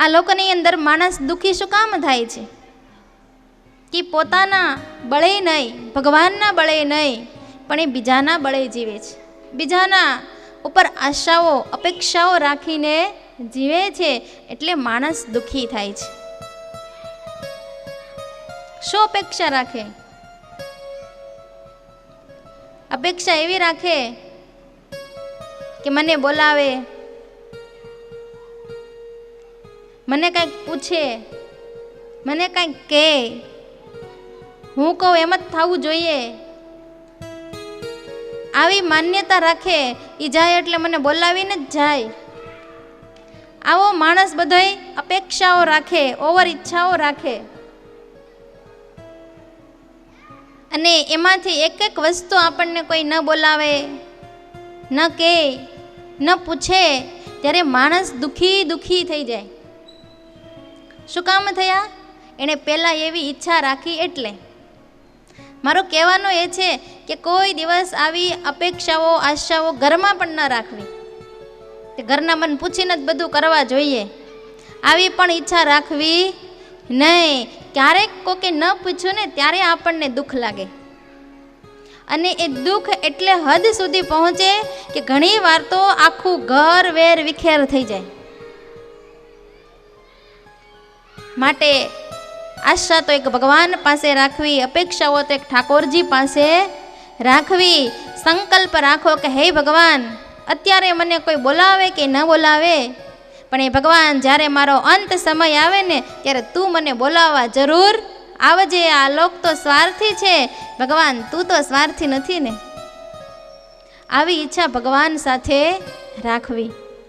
આ લોકોની અંદર માણસ દુઃખી શું કામ થાય છે? કે પોતાના બળે નહીં, ભગવાનના બળે નહીં, પણ એ બીજાના બળે જીવે છે. બીજાના ઉપર આશાઓ, અપેક્ષાઓ રાખીને જીવે છે એટલે માણસ દુઃખી થાય છે. શું અપેક્ષા રાખે? અપેક્ષા એવી રાખે કે મને બોલાવે મને કંઈક પૂછે. મને કંઈક કહે. હું કહું એમ જ થવું જોઈએ. આવી માન્યતા રાખે એ જાય એટલે મને બોલાવીને જ જાય. આવો માણસ બધોય અપેક્ષાઓ રાખે ઓવર ઈચ્છાઓ રાખે. અને એમાંથી એક એક વસ્તુ આપણને કોઈ ન બોલાવે, ન કહે, ન પૂછે, ત્યારે માણસ દુઃખી દુઃખી થઈ જાય. શું કામ થયા? એણે પહેલાં એવી ઈચ્છા રાખી એટલે. મારો કહેવાનો એ છે કે કોઈ દિવસ આવી અપેક્ષાઓ, આશાઓ ઘરમાં પણ ન રાખવી. તે ઘરના મન પૂછીને જ બધું કરવા જોઈએ. આવી પણ ઈચ્છા રાખવી નહીં. ક્યારેક કોકે ન પૂછ્યું ને ત્યારે આપણને દુઃખ લાગે. અને એ દુઃખ એટલે હદ સુધી પહોંચે કે ઘણી વાર તો આખું ઘર વેર વિખેર થઈ જાય. માટે આશા તો એક ભગવાન પાસે રાખવી, અપેક્ષાઓ તો એક ઠાકોરજી પાસે રાખવી. સંકલ્પ રાખો કે હે ભગવાન, અત્યારે મને કોઈ બોલાવે કે ન બોલાવે? પણ એ ભગવાન, જ્યારે મારો અંત સમય આવે ને, ત્યારે તું મને બોલાવવા જરૂર આવજે. આ લોક તો સ્વાર્થી છે. ભગવાન, તું તો સ્વાર્થી નથી ને. આવી ઈચ્છા ભગવાન સાથે રાખવી.